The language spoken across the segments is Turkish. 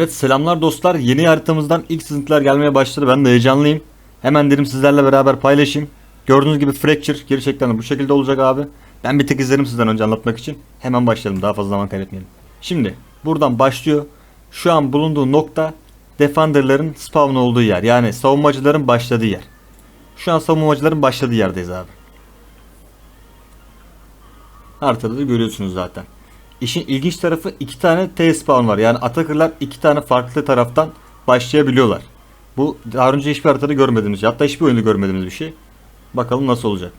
Evet selamlar dostlar. Yeni haritamızdan ilk sızıntılar gelmeye başladı. Ben de heyecanlıyım. Hemen dedim sizlerle beraber paylaşayım. Gördüğünüz gibi Fracture geri çekten bu şekilde olacak abi. Ben bir tek izlerim sizden önce anlatmak için. Hemen başlayalım. Daha fazla zaman kaybetmeyelim. Şimdi buradan başlıyor. Şu an bulunduğu nokta Defender'ların spawn olduğu yer. Yani savunmacıların başladığı yer. Şu an savunmacıların başladığı yerdeyiz abi. Haritada da görüyorsunuz zaten. İşin ilginç tarafı iki tane T spawn var. Yani Atakırlar iki tane farklı taraftan başlayabiliyorlar. Bu daha önce hiçbir haritada görmediğimiz, hatta hiçbir oyunda görmediğimiz bir şey. Bakalım nasıl olacak.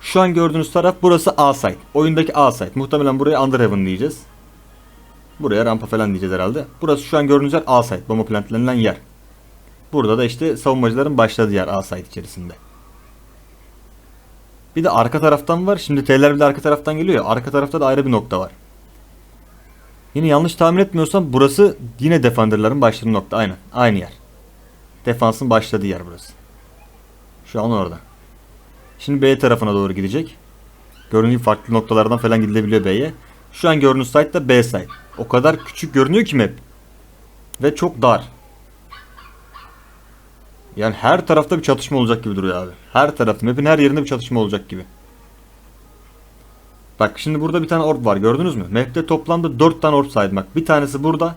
Şu an gördüğünüz taraf burası A site. Oyundaki A site. Muhtemelen buraya Underhaven diyeceğiz. Buraya rampa falan diyeceğiz herhalde. Burası şu an gördüğünüz yer A site. Bomba plantlenilen yer. Burada da işte savunmacıların başladığı yer A site içerisinde. Bir de arka taraftan var. Şimdi T'ler bir de arka taraftan geliyor ya. Arka tarafta da ayrı bir nokta var. Yine yanlış tahmin etmiyorsam burası yine Defender'ların başladığı nokta. Aynen. Aynı yer. Defansın başladığı yer burası. Şu an orada. Şimdi B tarafına doğru gidecek. Gibi farklı noktalardan falan gidilebiliyor B'ye. Şu an gördüğünüz site de B site. O kadar küçük görünüyor ki map. Ve çok dar. Yani her tarafta bir çatışma olacak gibi duruyor abi. Her tarafta, map'in her yerinde bir çatışma olacak gibi. Bak şimdi burada bir tane orb var gördünüz mü? Map'te toplamda 4 tane orb saydım. Bir tanesi burada.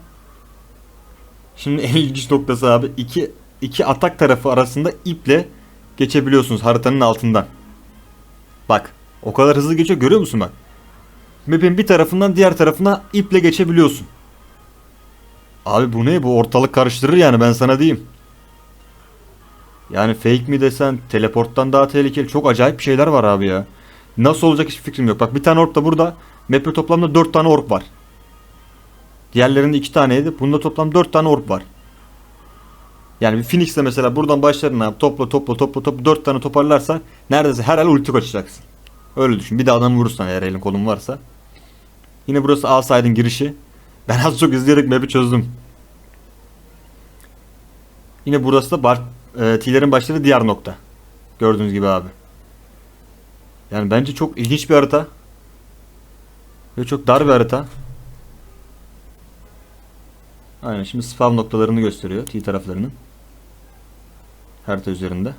Şimdi en ilginç noktası abi. iki, iki atak tarafı arasında iple geçebiliyorsunuz haritanın altından. Bak. O kadar hızlı geçiyor görüyor musun bak? Map'in bir tarafından diğer tarafına iple geçebiliyorsun. Abi bu ne? Bu ortalık karıştırır yani ben sana diyeyim. Yani fake mi desen teleporttan daha tehlikeli. Çok acayip şeyler var abi ya. Nasıl olacak hiçbir fikrim yok. Bak bir tane orb da burada. Map'te toplamda 4 tane orb var. Diğerlerinde 2 taneydi. Bunda toplam 4 tane orb var. Yani bir Phoenix'le mesela buradan başların abi topla topla topla topla 4 tane toparlarsa neredeyse her el ulti kaçacaksın. Öyle düşün. Bir de adam vurursan eğer elin kolun varsa. Yine burası A side'ın girişi. Ben az çok izleyerek map'i çözdüm. Yine burası da bar, e, T'lerin başladığı diğer nokta. Gördüğünüz gibi abi. Yani bence çok ilginç bir harita. Ve çok dar bir harita. Aynen şimdi spawn noktalarını gösteriyor T taraflarının. Harita üzerinde.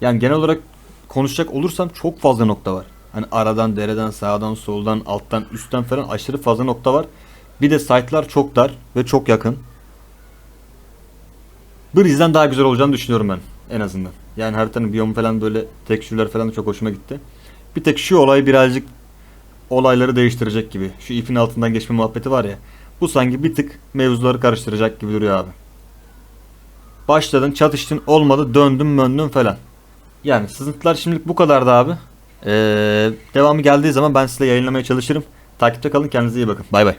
Yani genel olarak konuşacak olursam çok fazla nokta var. Hani aradan, dereden, sağdan, soldan, alttan, üstten falan aşırı fazla nokta var. Bir de site'lar çok dar ve çok yakın. Breeze'den daha güzel olacağını düşünüyorum ben en azından. Yani haritanın biyomu falan böyle tekstürler falan da çok hoşuma gitti. Bir tek şu olay birazcık olayları değiştirecek gibi. Şu ipin altından geçme muhabbeti var ya. Bu sanki bir tık mevzuları karıştıracak gibi duruyor abi. Başladın çatıştın olmadı döndün möndün falan. Yani sızıntılar şimdilik bu kadardı abi. Ee, devamı geldiği zaman ben size yayınlamaya çalışırım. Takipte kalın kendinize iyi bakın. Bay bay.